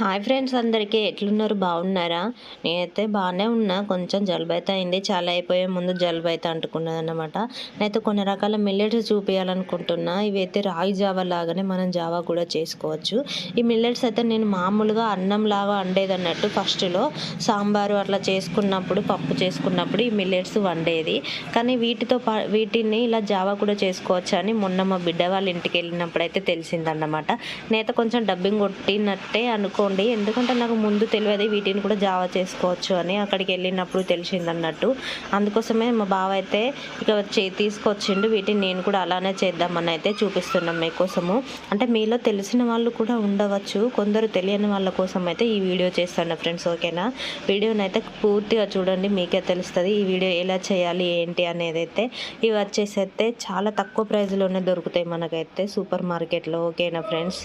Hi friends అందరికీ ఎట్లున్నారు? బాగున్నారా? నేనైతే బాగానే ఉన్నా. కొంచెం జలుబు అయితే అయింది. చాలా అయిపోయే ముందు జలుబు అయితే అంటుకున్నది అనమాట నేనైతే కొన్ని రకాల మిల్లెట్స్ చూపించాలనుకుంటున్నా ఇవైతే రాగి జావా లాగానే మనం జావా కూడా చేసుకోవచ్చు. ఈ మిల్లెట్స్ అయితే నేను మామూలుగా అన్నం లాగా వండేది అన్నట్టు ఫస్ట్లో సాంబారు అట్లా చేసుకున్నప్పుడు పప్పు చేసుకున్నప్పుడు ఈ మిల్లెట్స్ వండేది. కానీ వీటితో వీటిని ఇలా జావా కూడా చేసుకోవచ్చు అని మొన్న మా బిడ్డ వాళ్ళ ఇంటికి వెళ్ళినప్పుడు అయితే తెలిసిందన్నమాట. నేత కొంచెం డబ్బింగ్ కొట్టినట్టే అనుకో చేసుకోండి ఎందుకంటే నాకు ముందు తెలియదు వీటిని కూడా జావా చేసుకోవచ్చు అని అక్కడికి వెళ్ళినప్పుడు తెలిసింది అన్నట్టు. అందుకోసమే మా బావ అయితే ఇక చే తీసుకొచ్చిండు వీటిని నేను కూడా అలానే చేద్దామని అయితే చూపిస్తున్నాం మీకోసము. అంటే మీలో తెలిసిన వాళ్ళు కూడా ఉండవచ్చు కొందరు తెలియని వాళ్ళ కోసం అయితే ఈ వీడియో చేస్తాను ఫ్రెండ్స్ ఓకేనా? వీడియోని అయితే పూర్తిగా చూడండి మీకే తెలుస్తుంది ఈ వీడియో ఎలా చేయాలి ఏంటి అనేది అయితే. ఇవి వచ్చేసి అయితే చాలా తక్కువ ప్రైస్లోనే దొరుకుతాయి మనకైతే సూపర్ మార్కెట్లో ఓకేనా ఫ్రెండ్స్?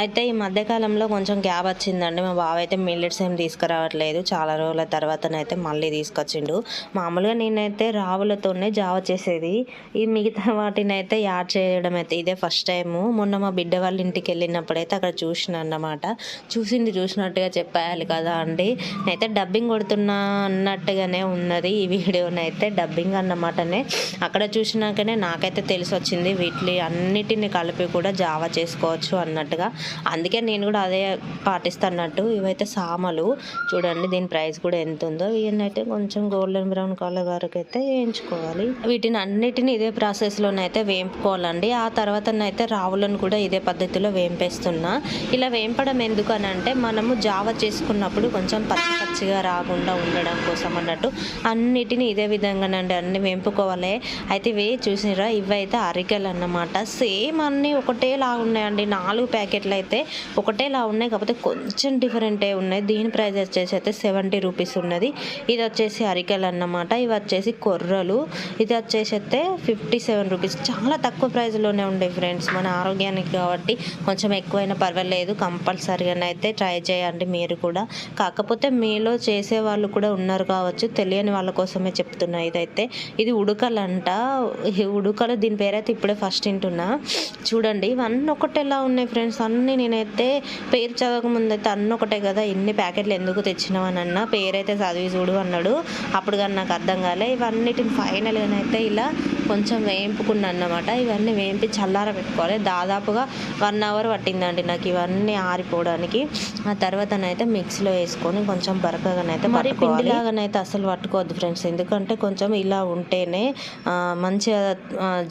అయితే ఈ మధ్యకాలంలో కొంచెం గ్యాప్ వచ్చిందండి. మా బావ అయితే మిల్లెట్స్ ఏం తీసుకురావట్లేదు. చాలా రోజుల తర్వాతనైతే మళ్ళీ తీసుకొచ్చిండు. మామూలుగా నేనైతే రావులతోనే జావ చేసేది. ఈ మిగతా వాటిని అయితే యాడ్ చేయడం అయితే ఇదే ఫస్ట్ టైము. మొన్న మా బిడ్డ వాళ్ళ ఇంటికి వెళ్ళినప్పుడు అయితే అక్కడ చూసిన అన్నమాట. చూసింది చూసినట్టుగా చెప్పాలి కదా అండి. నేనైతే డబ్బింగ్ కొడుతున్నా అన్నట్టుగానే ఉన్నది ఈ వీడియోనైతే డబ్బింగ్ అన్నమాటనే. అక్కడ చూసినాకనే నాకైతే తెలిసి వచ్చింది వీటి అన్నిటిని కలిపి కూడా జావ చేసుకోవచ్చు అన్నట్టుగా. అందుకే నేను కూడా అదే పాటిస్తున్నట్టు ఇవైతే సామలు. చూడండి దీని ప్రైస్ కూడా ఎంత ఉందో అయితే కొంచెం గోల్డెన్ బ్రౌన్ కలర్ వరకు అయితే వేయించుకోవాలి. వీటిని అన్నిటిని ఇదే ప్రాసెస్లోనైతే వేయించుకోవాలండి ఆ తర్వాత అయితే రావులను కూడా ఇదే పద్ధతిలో వేంపేస్తున్నా ఇలా వేంపడం ఎందుకు అని అంటే మనము జావ చేసుకున్నప్పుడు కొంచెం పచ్చి పచ్చిగా రాకుండా ఉండడం కోసం అన్నట్టు అన్నిటిని ఇదే విధంగానండి అన్ని వేంపుకోవాలి అయితే ఇవి చూసిరా ఇవైతే అరికెలు అన్నమాట. సేమ్ అన్నీ ఒకటేలాగా ఉన్నాయండి నాలుగు ప్యాకెట్లు అయితే ఒకటేలా ఉన్నాయి కాకపోతే కొంచెం డిఫరెంటే ఉన్నాయి. దీని ప్రైస్ వచ్చేసి అయితే సెవెంటీ రూపీస్ ఉన్నది. ఇది వచ్చేసి అరికెలు అన్నమాట. ఇవి వచ్చేసి కొర్రలు. ఇది వచ్చేసి అయితే ఫిఫ్టీ సెవెన్ రూపీస్ చాలా తక్కువ ప్రైస్లోనే ఉండే ఫ్రెండ్స్ మన ఆరోగ్యానికి కాబట్టి కొంచెం ఎక్కువైనా పర్వాలేదు. కంపల్సరీగానైతే ట్రై చేయండి మీరు కూడా. కాకపోతే మీలో చేసే వాళ్ళు కూడా ఉన్నారు కావచ్చు. తెలియని వాళ్ళ కోసమే చెప్తున్నా ఇదైతే. ఇది ఉడకలంట. ఉడకలు దీని పేరైతే ఇప్పుడే ఫస్ట్ తింటున్నా చూడండి ఇవన్నీ ఒకటేలా ఉన్నాయి ఫ్రెండ్స్ అన్ని అన్నీ నేనైతే పేరు చదవక ముందు అయితే అన్న ఒకటే కదా ఇన్ని ప్యాకెట్లు ఎందుకు తెచ్చినావు అని అన్న పేరైతే చదివి చూడు అన్నాడు. అప్పుడు కానీ నాకు అర్థం కాలే. ఇవన్నిటిని ఫైనల్గానైతే ఇలా కొంచెం వేయింపుకున్నా అన్నమాట. ఇవన్నీ వేయింపి చల్లార పెట్టుకోవాలి. దాదాపుగా వన్ అవర్ పట్టిందండి నాకు ఇవన్నీ ఆరిపోవడానికి. ఆ తర్వాతనైతే మిక్సీలో వేసుకొని కొంచెం బరకగానైతే మరి పిండిలాగానైతే అసలు పట్టుకోవద్దు ఫ్రెండ్స్. ఎందుకంటే కొంచెం ఇలా ఉంటేనే మంచిగా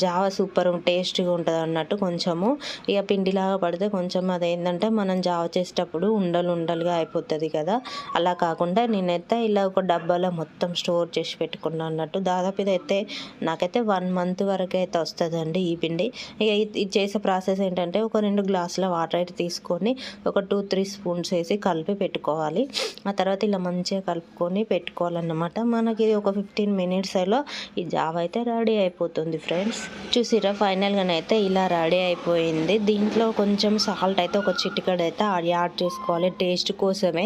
జావ సూపర్ టేస్ట్గా ఉంటుంది అన్నట్టు కొంచెము. ఇక పిండిలాగా పడితే కొంచెం అదేంటంటే మనం జావ చేసేటప్పుడు ఉండలు ఉండలుగా అయిపోతుంది కదా. అలా కాకుండా నేనైతే ఇలా ఒక డబ్బాలో మొత్తం స్టోర్ చేసి పెట్టుకున్నాను అన్నట్టు. దాదాపు ఇదైతే నాకైతే వన్ వన్ మంత్ వరకు అయితే వస్తుందండి ఈ పిండి. ఇక ఇది చేసే ప్రాసెస్ ఏంటంటే ఒక రెండు గ్లాసుల వాటర్ అయితే తీసుకొని ఒక టూ త్రీ స్పూన్స్ వేసి కలిపి పెట్టుకోవాలి. ఆ తర్వాత ఇలా మంచిగా కలుపుకొని పెట్టుకోవాలన్నమాట. మనకి ఒక ఫిఫ్టీన్ మినిట్స్లో ఈ జావ అయితే రెడీ అయిపోతుంది ఫ్రెండ్స్. చూసిరా ఫైనల్గానైతే ఇలా రెడీ అయిపోయింది. దీంట్లో కొంచెం సాల్ట్ అయితే ఒక చిటికడ అయితే యాడ్ చేసుకోవాలి టేస్ట్ కోసమే.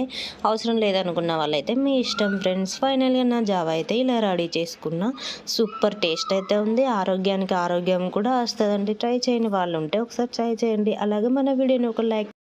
అవసరం లేదనుకున్న వాళ్ళైతే మీ ఇష్టం ఫ్రెండ్స్. ఫైనల్గా నా జావ అయితే ఇలా రెడీ చేసుకున్న. సూపర్ టేస్ట్ అయితే ఉంది ఆరోగ్యానికి ఆరోగ్యం కూడా వస్తుందండి. ట్రై చేయని వాళ్ళు ఉంటే ఒకసారి ట్రై చేయండి. అలాగే మన వీడియోని ఒక లైక్